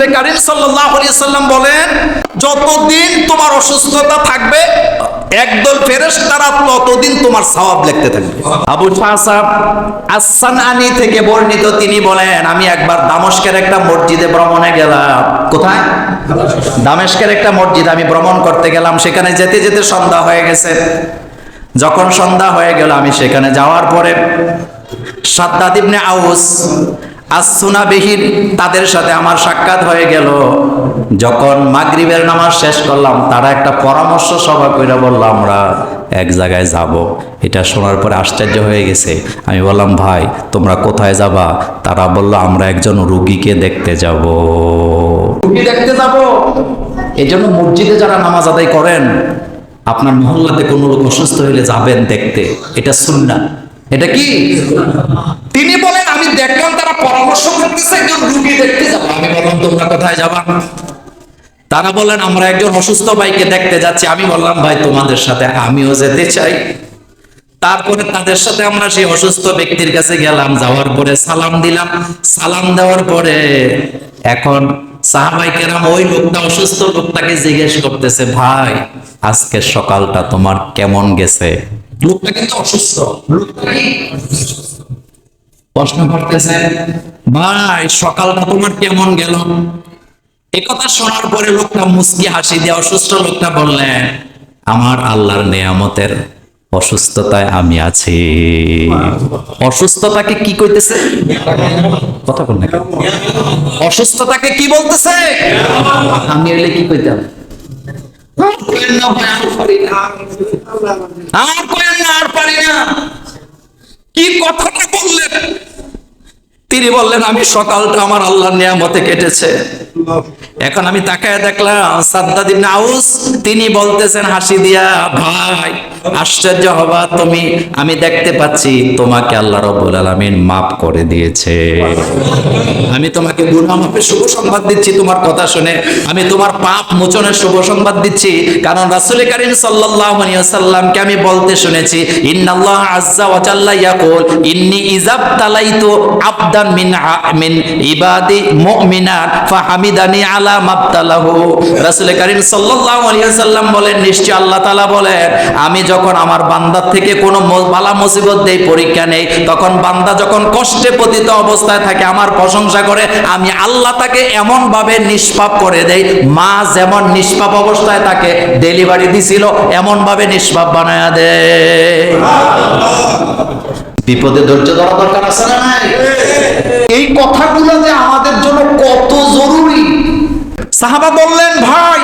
রাসূল কারীম সাল্লাম বলেন, যতদিন তোমার অসুস্থতা থাকবে, একদল ফেরেশতারা ততদিন তোমার সওয়াব লিখতে থাকবে। আবু সাহাব আসানানি থেকে বর্ণিত তিনি বলেন, আমি একবার দামস্কের একটা মসজিদে ভ্রমণে গেলাম। কোথায়? দামেস্কের একটা মসজিদ আমি ভ্রমণ করতে গেলাম। সেখানে যেতে যেতে সন্ধ্যা হয়ে গেছে। যখন সন্ধ্যা হয়ে গেল, আমি সেখানে যাওয়ার পরে সাদ্দাদ ইবনে আউস আসুনা বিহীন তাদের সাথে আমার সাক্ষাৎ হয়ে গেল। যখন মাগরিবের নামাজ শেষ করলাম তারা একটা পরামর্শ সভা করে বলল আমরা এক জায়গায় যাব। এটা শোনার পরে আশ্চর্য হয়ে গেছে। আমি বললাম ভাই তোমরা কোথায় যাবা? তারা বলল আমরা একজন রুগীকে দেখতে যাব। রুগী দেখতে যাব? এই জন্য মসজিদে যারা নামাজ আদায় করেন আপনার মহল্লাতে কোনো লোক অসুস্থ হইলে যাবেন দেখতে। এটা শুননা এটা কি? তিনি আমি দেখলাম তারা পরামর্শ করতেছে, একজন রুগী দেখতে যাব। আমি বললাম, তোমরা কোথায় যাবা? তারা বলেন আমরা একজন অসুস্থ ভাইকে দেখতে যাচ্ছি। আমি বললাম, ভাই, তোমাদের সাথে আমিও যেতে চাই। তারপরে তাদের সাথে আমরা সেই অসুস্থ ব্যক্তির কাছে গেলাম, যাওয়ার পরে সালাম দিলাম। সালাম দেওয়ার পরে এখন সাহাবাই কেরাম ওই লোকটা, অসুস্থ লোকটাকে জিজ্ঞেস করতেছে, ভাই আজকের সকালটা তোমার কেমন গেছে? লোকটা কিন্তু অসুস্থ। লোকটা প্রশ্ন করতেছে ভাই সকালটা তোমার কেমন গেল? কথা শোনার পরে লোকটা মুস্কি হাসি দিয়ে অসুস্থ লোকটা বললেন আমার আল্লাহর নেয়ামতের অসুস্থতায় আমি আছি। অসুস্থতাকে কি কইতেছে? কথা বল না অসুস্থতাকে কি বলতেছে? আমি এলে কি কইতাম? আর কইেন আর পারি না। না আর পারি না। কি কথাটা বললেন তিনি বললেন, আমি সকালটা আমার আল্লাহর নিয়ামতে কেটেছে। এখন আমি তাকায় দেখলাম সাদ্দাদ ইবনে আউস, তিনি বলতেছেন, হাসি দিয়া, ভাই আশ্চর্য হবা তুমি, আমি দেখতে পাচ্ছি তোমাকে আল্লাহ রাব্বুল আলামিন মাফ করে দিয়েছে। আমি তোমাকে গুনাহ মাফের শুভ সংবাদ দিচ্ছি তোমার কথা শুনে। আমি তোমার পাপ মোচনের শুভ সংবাদ দিচ্ছি, কারণ রাসূল কারীম ওয়াসাল্লামকে আমি বলতে শুনেছি, ইন্নাল্লাহ আজ্জা ওয়া জাল্লা ইয়াকুল, ইন্নী ইযাবতালাইতু আবদান মিন মিন ইবাদি মুমিনাত ফাহামিদানি আলা মাবতালাহু। রাসূল কারীম সাল্লাল্লাহু আলাইহি ওয়াসাল্লাম বলেন, নিশ্চয় আল্লাহ তাআলা বলেন, আমি যখন আমার বান্দার থেকে কোনো বালা মুসিবত দেই পরীক্ষা নেই তখন বান্দা যখন কষ্টে পতিত অবস্থায় থাকে, আমার প্রশংসা করে, আমি আল্লাহ তাকে এমন ভাবে নিষ্পাপ করে দেই, মা যেমন নিষ্পাপ অবস্থায় তাকে ডেলিভারি দিছিল এমন ভাবে নিষ্পাপ বানায়া দেয়। বিপদে ধৈর্য ধরা দরকার আছে না নাই? এই কথাগুলো যে আমাদের জন্য কত জরুরি। সাহাবা বললেন, ভাই